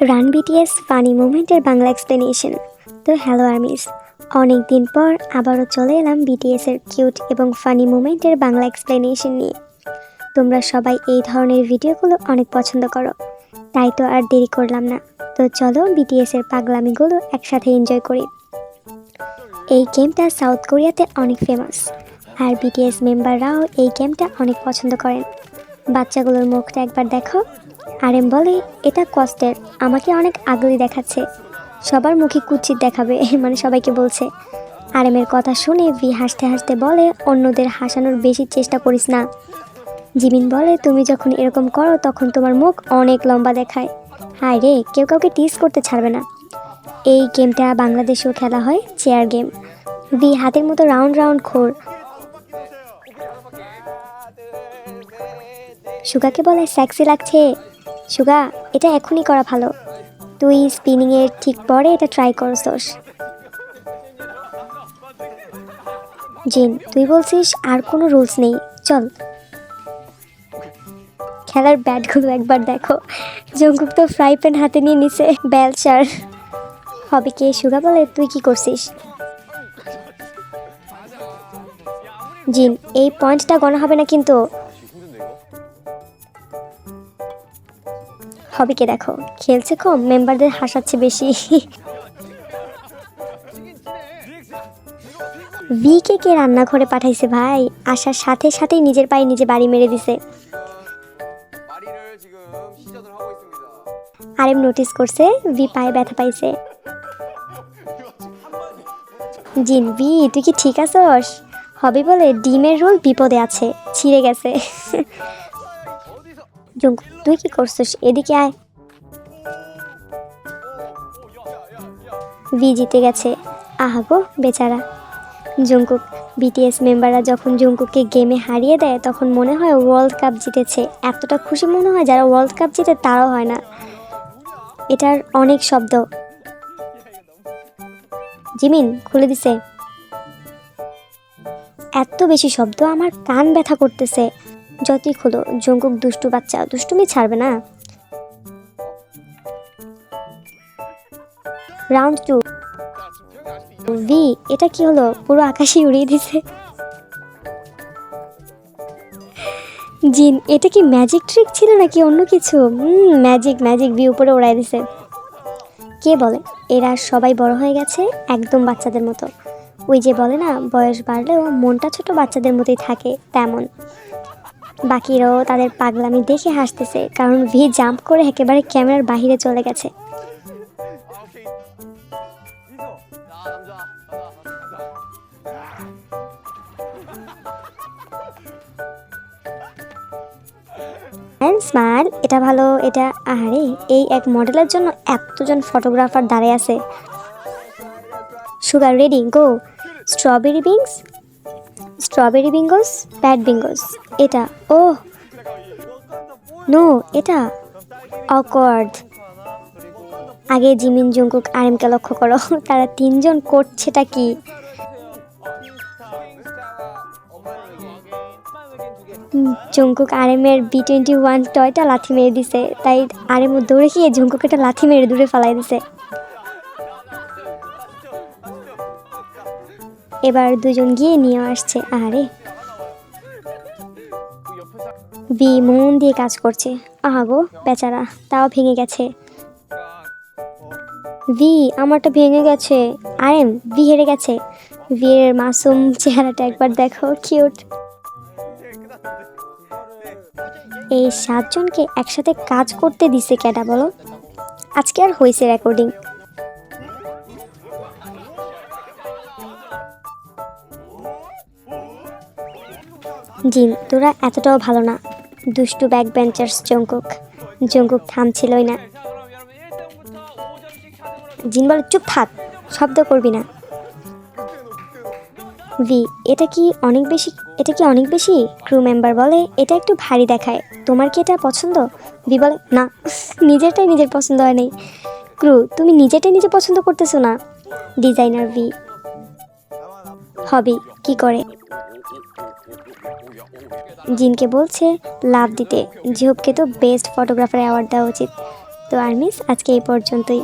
Run BTS funny মুভমেন্টের Bangla explanation তো hello armies অনেক দিন পর আবারও চলে এলাম বিটিএস এর কিউট এবং ফানি মুভমেন্টের বাংলা এক্সপ্লেনেশন নিয়ে। তোমরা সবাই এই ধরনের ভিডিওগুলো অনেক পছন্দ করো। তাই তো আর দেরি করলাম না। তো চলো বিটিএস এর পাগলামিগুলো একসাথে এনজয় করি। এই গেমটা সাউথ কোরিয়াতে অনেক ফেমাস আর বিটিএস মেম্বাররাও এই গেমটা অনেক পছন্দ করেন। বাচ্চাগুলোর মুখটা একবার দেখো। আর এম বলে, এটা কষ্টের। আমাকে অনেক আগলি দেখাচ্ছে। সবার মুখে কুচিত দেখাবে মানে সবাইকে বলছে। আর এর কথা শুনে ভি হাসতে হাসতে বলে, অন্যদের হাসানোর বেশি চেষ্টা করিস না। জিমিন বলে, তুমি যখন এরকম করো, তখন তোমার মুখ অনেক লম্বা দেখায়। হায় রে, কেউ কাউকে টিস করতে ছাড়বে না। এই গেমটা বাংলাদেশেও খেলা হয়, চেয়ার গেম। ভি হাতের মতো রাউন্ড রাউন্ড খোর। সুগাকে বলে স্যাক্সি লাগছে। সুগা, এটা এখনই করা ভালো। তুই স্পিনিংয়ের ঠিক পরে এটা ট্রাই করছোস জিন, তুই বলছিস আর কোনো রুলস নেই। চল। খেলার ব্যাটগুলো একবার দেখো। জঙ্কুক তো ফ্রাই প্যান হাতে নিয়ে নিছে। বেলচার হবিকে সুগা বলে, তুই কি করছিস? জিন, এই পয়েন্টটা গণা হবে না কিন্তু। হবিকে দেখো। খেলছে কম, মেম্বারদের হাসাচ্ছে বেশি। ভিকে কে রান্নাঘরে পাঠাইছে ভাই? আসার সাথে সাথেই নিজের পায়ে নিজে বাড়ি মেরে দিছে। আরেম নোটিস করছে, ভি পায়ে ব্যথা পাইছে। জিন, ভি, তুই কি ঠিক আছস? হবি বলে, ডিমের রোল বিপদে আছে, ছিঁড়ে গেছে। জঙ্কু তুই কি করছিস? এদিকে আয়। ভি জিতে গেছে। আহা গো, বেচারা। জঙ্কুক বিটিএস মেম্বাররা যখন জঙ্কুককে গেমে হারিয়ে দেয়, তখন মনে হয় ওয়ার্ল্ড কাপ জিতেছে। এতটা খুশি মনে হয় যারা ওয়ার্ল্ড কাপ জিতে, তারাও হয় না। এটার অনেক শব্দ। জিমিন, খুলে দিছে। এত বেশি শব্দ, আমার কান ব্যথা করতেছে। যতই খুলো, জঙ্কুক দুষ্টু বাচ্চা, দুষ্টুমি ছাড়বে না। রাউন্ড টু ভি এটা কি হলো? পুরো আকাশে উড়িয়ে দিছে জিন, এটা কি ম্যাজিক ট্রিক ছিল নাকি অন্য কিছু? ম্যাজিক ম্যাজিক ভি উপরে উড়াই দিছে কে বলে? এরা সবাই বড় হয়ে গেছে একদম বাচ্চাদের মতো। ওই যে বলে না, বয়স বাড়লেও মনটা ছোট বাচ্চাদের মতোই থাকে, তেমন। বাকিরাও তাদের পাগলামি দেখে হাসতেছে, কারণ ভি জাম্প করে একেবারে ক্যামেরার বাইরে চলে গেছে। স্মাইল এটা ভালো, এটা আরে এই এক মডেলের জন্য এতজন ফটোগ্রাফার দাঁড়িয়ে আছে। Sugar ready go strawberry bings strawberry bingos bad bingos এটা ও নো, এটা, অকওয়ার্ড। আগে জিমিন জঙ্কুক আরেমকে লক্ষ্য করো, তারা তিনজন করছেটা কি? জঙ্কুক আরেমের বি টোয়েন্টি ওয়ান টয়টা লাথি মেরে দিছে, তাই আরেম দৌড়ে গিয়ে জঙ্কুক একটা লাথি মেরে দূরে ফেলাই দিছে। এবার দুজন গিয়ে নিয়ে আসছে। আরে বি, মন দিয়ে কাজ করছে। আহা গো, বেচারা, তাও ভেঙে গেছে। ভি, আমারটা ভেঙে গেছে। আরেম ভি হেরে গেছে। ভি এর মাসুম চেহারাটা একবার দেখো কিউট এই সাতজনকে একসাথে কাজ করতে দিছে কেডা বলো? আজকে আর হয়েছে রেকর্ডিং জিম, তোরা এতটাও ভালো না। দুষ্টু ব্যাক বেঞ্চার্স জঙ্কুক। জঙ্কুক থামছিলই না। জিন বলে, চুপ থাক, শব্দ করবি না। ভি, এটা কি অনেক বেশি, এটা কি অনেক বেশি? ক্রু মেম্বার বলে, এটা একটু ভারী দেখায়। তোমার কি এটা পছন্দ? ভি বলে, না, নিজেরটাই নিজের পছন্দ হয় নাই। ক্রু, তুমি নিজেরটাই নিজে পছন্দ করতেছো না? ডিজাইনার ভি হবি, কি করে? জিনকে বলছে, লাভ দিতে। ঝোপকে তো বেস্ট ফটোগ্রাফার অ্যাওয়ার্ড দেওয়া উচিত। তো আর মিস আজকে এই পর্যন্তই।